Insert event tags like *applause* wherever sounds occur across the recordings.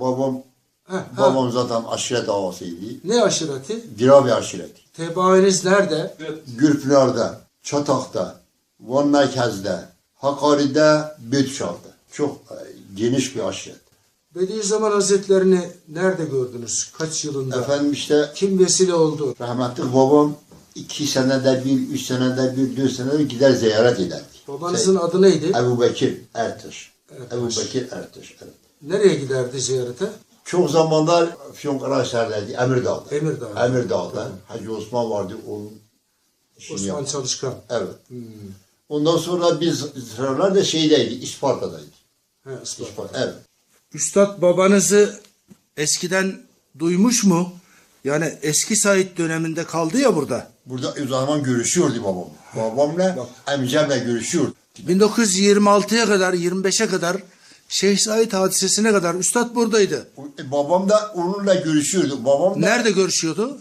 babam ha. babam zaten aşiret ağasıydı. Ne aşireti? Dirabi aşireti. Tebainiz nerede? Gürpınar'da, Çatak'ta, Van Merkez'de, Hakkari'de, Bütşah'da. Çok e, geniş bir aşiret. Bediüzzaman Hazretlerini nerede gördünüz? Kaç yılında? Efendim işte Kim vesile oldu? rahmetli babam iki senede bir, üç senede bir, dört senede bir gider ziyaret ederdi. Babanızın adı neydi? Ebu Bekir Ertaş. Ertaş. Ebu Bekir Ertaş. Evet. Nereye giderdi ziyarete? Çok zamanlar Fiyonkaraşlar'daydı, Emirdağ'da. Emirdağ. Emirdağ'da. Hacı Osman vardı, onun Osman yaptı. Çalışkan. Evet. Ondan sonra biz sıralar da şeydeydi, İsparta'daydı. He, Isparta. İsparta, evet. Üstad babanızı eskiden duymuş mu? Yani eski Said döneminde kaldı ya burada. Burada o zaman görüşüyordu babam. Babamla, amcamla görüşüyordu. 1926'ya kadar 25'e kadar Şeyh Said hadisesine kadar Üstad buradaydı. E, Babam da onunla görüşüyordu. Babam da Nerede görüşüyordu?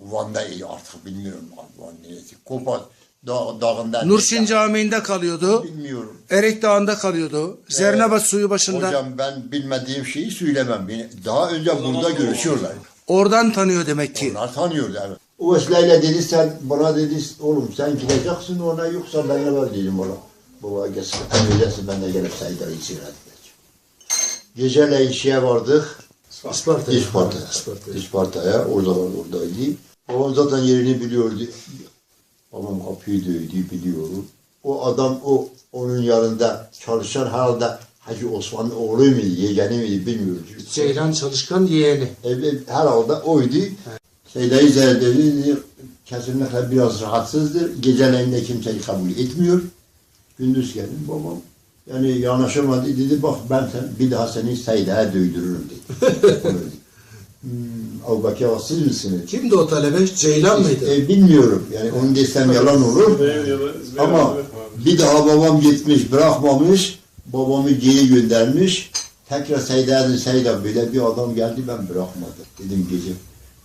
Van'da iyi artık bilmiyorum. Van neresi? Kopa dağ, dağında. Nurşin Camii'nde kalıyordu. Bilmiyorum. Erek Dağı'nda kalıyordu. Zernebat suyu başında. Hocam ben bilmediğim şeyi söylemem. Daha önce burada görüşüyorlar. Oradan tanıyor demek ki. Onlar tanıyordu evet. O vesileyle dedi sen bana dedi oğlum sen gideceksin ona yoksa ben ne var dedim ona. Baba gelsin emredersin ben de gelip ziyaret edeceğim. Geceleyin şeye vardık. Isparta'ya. İsparta'ya. Isparta'ya. İsparta'ya. O zaman oradaydı. Babam zaten yerini biliyordu. Babam kapıyı dövdü biliyorum. O adam o onun yanında çalışan herhalde Hacı Osman'ın oğlu muydu, yeğeni miydi bilmiyoruz. Ceylan Çalışkan yeğeni. Evet, herhalde oydu. Seyda-i Zahra dedi, kesinlikle biraz rahatsızdır. Geceleyin de kimseyi kabul etmiyor. Gündüz geldim babam. Yani yanaşamadı dedi bak ben sen, bir daha seni Seyda'ya dövdürürüm dedi. *laughs* Hmm, Abu Bakır Ağa, siz misiniz? Kimdi o talebe? Ceylan mıydı? E, bilmiyorum yani onu desem yalan olur. Ama bir daha babam gitmiş bırakmamış. Babamı geri göndermiş. Tekrar Seyda dedi Seyda böyle bir adam geldi ben bırakmadım. Dedim gece.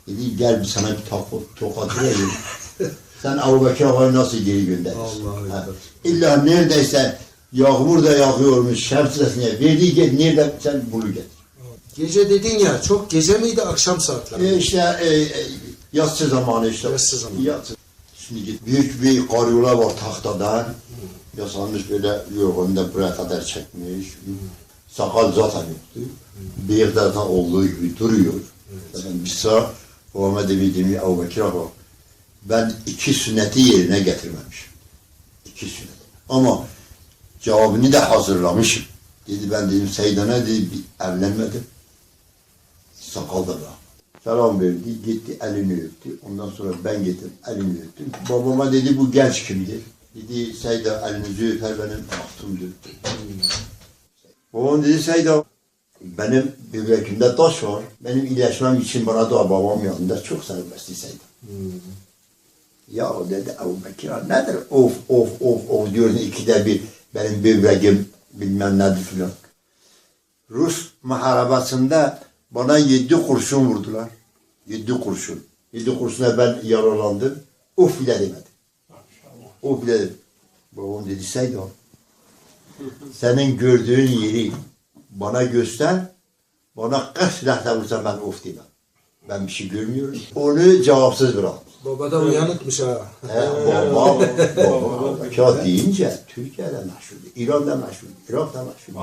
Dedi gel sana bir tokat, tokat vereyim. *laughs* Sen Abu Ağa'yı nasıl geri gönderirsin? Allah Ha. İlla neredeyse yağmur da yağıyormuş şemsiyesine verdiği git nerede sen bunu getir. Gece dedin ya çok gece miydi akşam saatleri? E işte e, e, yatsı zamanı işte. Yatsı zamanı. Yatsı. Şimdi git büyük bir karyola var tahtadan. Yasanmış böyle yorganında buraya kadar çekmiş. Sakal zaten yoktu. Bıyık zaten olduğu gibi duruyor. Zaten bir sıra Muhammed Ebi'dimi Ebu Bekir Ağa, Ben iki sünneti yerine getirmemişim. İki sünnet. Ama cevabını da hazırlamışım. Dedi ben dedim Seydan'a dedi "bir evlenmedim. Sakal da bırak. Selam verdi, gitti elini öptü. Ondan sonra ben gittim, elini öptüm. Babama dedi bu genç kimdir? Dedi Seyda elinizi öper benim baktımdır. Babam dedi Seyda benim böbreğimde taş var. Benim iyileşmem için bana da babam yanında çok serbestti Seyda. Ya o dedi Ebu Bekir nedir of of of of diyorsun ikide bir benim böbreğim bilmem nedir filan. Rus muharebesinde bana yedi kurşun vurdular. Yedi kurşun. Yedi kurşuna ben yaralandım. Uf bile demedim. Uf bile demedim. Babam dedi Seydan. Senin gördüğün yeri bana göster. Bana kaç silahla vursan ben of demem. Ben bir şey görmüyorum. Onu cevapsız bıraktım. Baba da uyanıkmış ha. He, baba, baba, *laughs* kağıt deyince Türkiye'de meşhur, İran'da meşhur, Irak'ta meşhur.